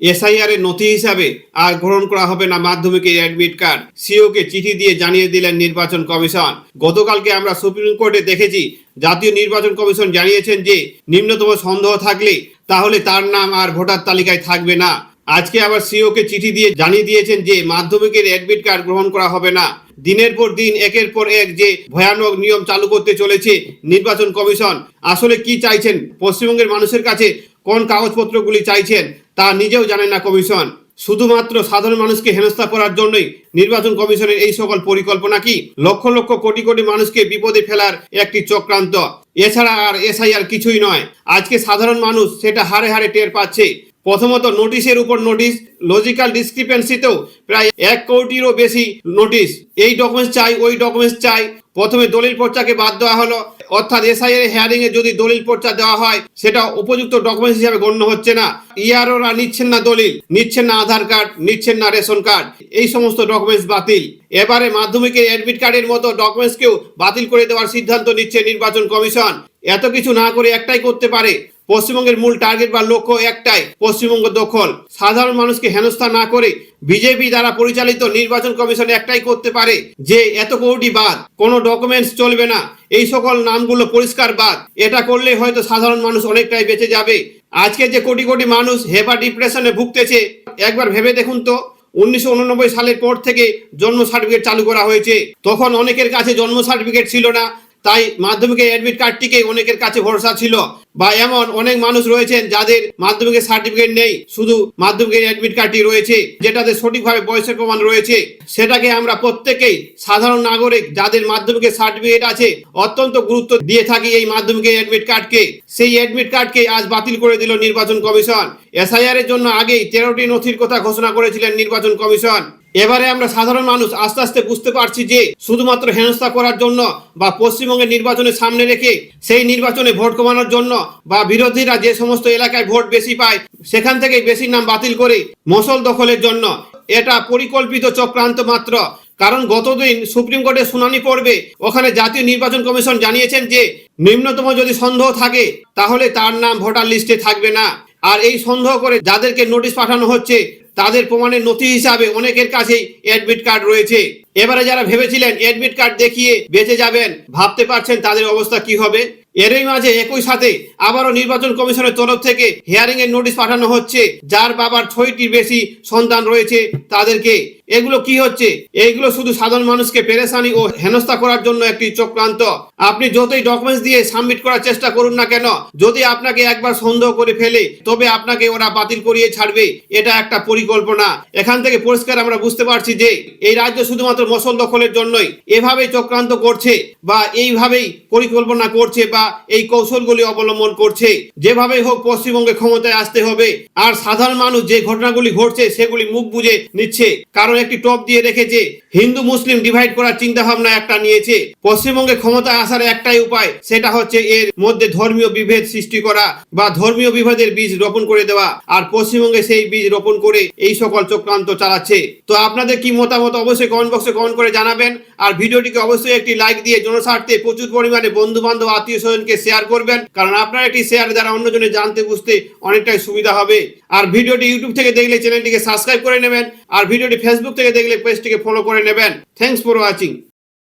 SIR এর নথি হিসাবে আর গ্রহণ করা হবে না মাধ্যমিকের অ্যাডমিট কার্ড সিওকে চিঠি দিয়ে জানিয়ে দিলেন নির্বাচন কমিশন। গতকালকে আমরা সুপ্রিম কোর্টে দেখেছি, জাতীয় নির্বাচন কমিশন জানিয়েছেন যে, নিম্নতম সন্দেহ থাকলে তাহলে তার নাম আর ভোটার তালিকায় থাকবে না। আজকে আবার সিওকে চিঠি দিয়ে জানিয়ে দিয়েছেন যে, মাধ্যমিকের অ্যাডমিট কার্ড গ্রহণ করা হবে না। দিনের পর দিন, একের পর এক যে ভয়ানক নিয়ম চালু করতে চলেছে নির্বাচন কমিশন, আসলে কি চাইছেন? পশ্চিমবঙ্গের মানুষের কাছে কোন কাগজপত্রগুলি চাইছেন তা নিজেও জানেন না কমিশন। শুধুমাত্র সাধারণ মানুষকে হেনস্থা করার জন্যই নির্বাচন কমিশনের এই সকল পরিকল্পনা কি? লক্ষ লক্ষ কোটি কোটি মানুষকে বিপদে ফেলার একটি চক্রান্ত। এছাড়া আর এসআইআর কিছুই নয়। আজকে সাধারণ মানুষ সেটা হারে হারে টের পাচ্ছে। প্রথমত নোটিশের উপর নোটিশ লজিক্যাল ডিসক্রিপেন্সিতেও প্রায় এক কোটিরও বেশি নোটিশ। এই ডকুমেন্টস চাই, ওই ডকুমেন্টস চাই প্রথমে দলিল পর্চাকে বাদ দেওয়া হলো। অর্থাৎ এসআইয়ের হেয়ারিং এ যদি দলিল পর্চা দেওয়া হয়, সেটা উপযুক্ত ডকুমেন্টস হিসাবে গণ্য হচ্ছে না। ইয়ারোরা নিচ্ছেন না দলিল, নিচ্ছেন না আধার কার্ড, নিচ্ছেন না রেশন কার্ড। এই সমস্ত ডকুমেন্টস বাতিল। এবারে মাধ্যমিকের অ্যাডমিট কার্ডের মতো ডকুমেন্টসকেও বাতিল করে দেওয়ার সিদ্ধান্ত নিচ্ছে নির্বাচন কমিশন। এত কিছু না করে একটাই করতে পারে। পশ্চিমবঙ্গের মূল টার্গেট বা লক্ষ্য একটাই পশ্চিমবঙ্গ দখল। সাধারণ মানুষকে হেনস্থা না করে বিজেপি দ্বারা পরিচালিত নির্বাচন কমিশন একটাই করতে পারে যে এত কোটি বাদ, কোনো ডকুমেন্টস চলবে না, এই সকল নামগুলো পরিষ্কার বাদ। এটা করলে হয়তো সাধারণ মানুষ অনেকটাই বেঁচে যাবে। আজকে যে কোটি কোটি মানুষ হেপা ডিপ্রেশনে ভুগতেছে, একবার ভেবে দেখুন তো, উনিশশো উননব্বই সালের পর থেকে জন্ম সার্টিফিকেট চালু করা হয়েছে। তখন অনেকের কাছে জন্ম সার্টিফিকেট ছিল না তাই মাধ্যমিকের অ্যাডমিট কার্ডটিকে অনেকের কাছে ভরসা ছিল। বা এমন অনেক মানুষ রয়েছেন যাদের মাধ্যমিকের সার্টিফিকেট নেই, শুধু মাধ্যমিকের অ্যাডমিট কার্ডটি রয়েছে, যেটাতে সঠিকভাবে বয়সের প্রমাণ রয়েছে। সেটাকে আমরা প্রত্যেকেই সাধারণ নাগরিক যাদের মাধ্যমিকের সার্টিফিকেট আছে, অত্যন্ত গুরুত্ব দিয়ে থাকি এই মাধ্যমিকের অ্যাডমিট কার্ডকে সেই অ্যাডমিট কার্ডকে আজ বাতিল করে দিল নির্বাচন কমিশন। এসআইআর এর জন্য আগেই তেরোটি নথির কথা ঘোষণা করেছিলেন নির্বাচন কমিশন। এবারে আমরা সাধারণ মানুষ আস্তে আস্তে বুঝতে পারছি যে শুধুমাত্র হেনস্থা করার জন্য বা পশ্চিমবঙ্গের নির্বাচনের সামনে রেখে সেই নির্বাচনে ভোট কমানোর জন্য বা বিরোধীরা যে সমস্ত এলাকায় ভোট বেশি পায়, সেখান থেকে বেশি নাম বাতিল করে মশল দখলের জন্য এটা পরিকল্পিত চক্রান্ত মাত্র। কারণ গতদিন সুপ্রিম কোর্টে শুনানি পড়বে, ওখানে জাতীয় নির্বাচন কমিশন জানিয়েছেন যে নিম্নতম যদি সন্দেহ থাকে, তাহলে তার নাম ভোটার লিস্টে থাকবে না। আর এই সন্দেহ করে যাদেরকে নোটিশ পাঠানো হচ্ছে তাদের প্রমাণের নথি হিসাবে অনেকের কাছেই অ্যাডমিট কার্ড রয়েছে। এবারে যারা ভেবেছিলেন এডমিট কার্ড দেখিয়ে বেঁচে যাবেন, ভাবতে পারছেন তাদের অবস্থা কি হবে? এরই মাঝে একই সাথে আবারও নির্বাচন কমিশনের তরফ থেকে হিয়ারিং এর নোটিশ পাঠানো হচ্ছে। যার বাবার ছয়টির বেশি সন্তান রয়েছে তাদেরকে। এগুলো কি হচ্ছে? এইগুলো শুধু সাধারণ মানুষকে পেরেশানি ও হেনস্থা করার জন্য একটি চক্রান্ত। আপনি যতই ডকুমেন্টস দিয়ে সাবমিট করার চেষ্টা করুন না কেন, যদি আপনাকে একবার সন্দেহ করে ফেলে, তবে আপনাকে ওরা বাতিল করিয়ে ছাড়বে। এটা একটা পরিকল্পনা। এখান থেকে পরিষ্কার আমরা বুঝতে পারছি যে এই রাজ্য শুধুমাত্র মশল দখলের জন্যই এভাবেই চক্রান্ত করছে বা এইভাবেই পরিকল্পনা করছে বা এই কৌশলগুলি অবলম্বন করছে। যেভাবেই হোক পশ্চিমবঙ্গে ক্ষমতায় আসতে হবে, আর সাধারণ মানুষ যে ঘটনাগুলি ঘটছে সেগুলি মুখ বুঝে নিচ্ছে। কারণ একটি টপ দিয়ে রেখেছে, হিন্দু মুসলিম ডিভাইড করার চিন্তা ভাবনা একটা নিয়েছে। পশ্চিমবঙ্গে ক্ষমতায় আসার একটাই উপায় সেটা হচ্ছে এর মধ্যে ধর্মীয় বিভেদ সৃষ্টি করা বা ধর্মীয় বিভেদের বীজ রোপণ করে দেওয়া, আর পশ্চিমবঙ্গে সেই বীজ রোপণ করে এই সকল চক্রান্ত চালাচ্ছে। তো আপনাদের কি মতামত অবশ্যই কমেন্ট বক্সে কমেন্ট করে জানাবেন। আর ভিডিওটিকে অবশ্যই একটি লাইক দিয়ে জনস্বার্থে প্রচুর পরিমাণে বন্ধু বান্ধব আত্মীয় স্বজনকে শেয়ার করবেন। কারণ আপনার একটি শেয়ার দ্বারা অন্যজনে জানতে বুঝতে অনেকটাই সুবিধা হবে। আর ভিডিওটি ইউটিউব থেকে দেখলে চ্যানেলটিকে সাবস্ক্রাইব করে নেবেন। আর ভিডিওটি ফেসবুক থেকে দেখলে পেজটিকে ফলো করে নেবেন। Thanks for watching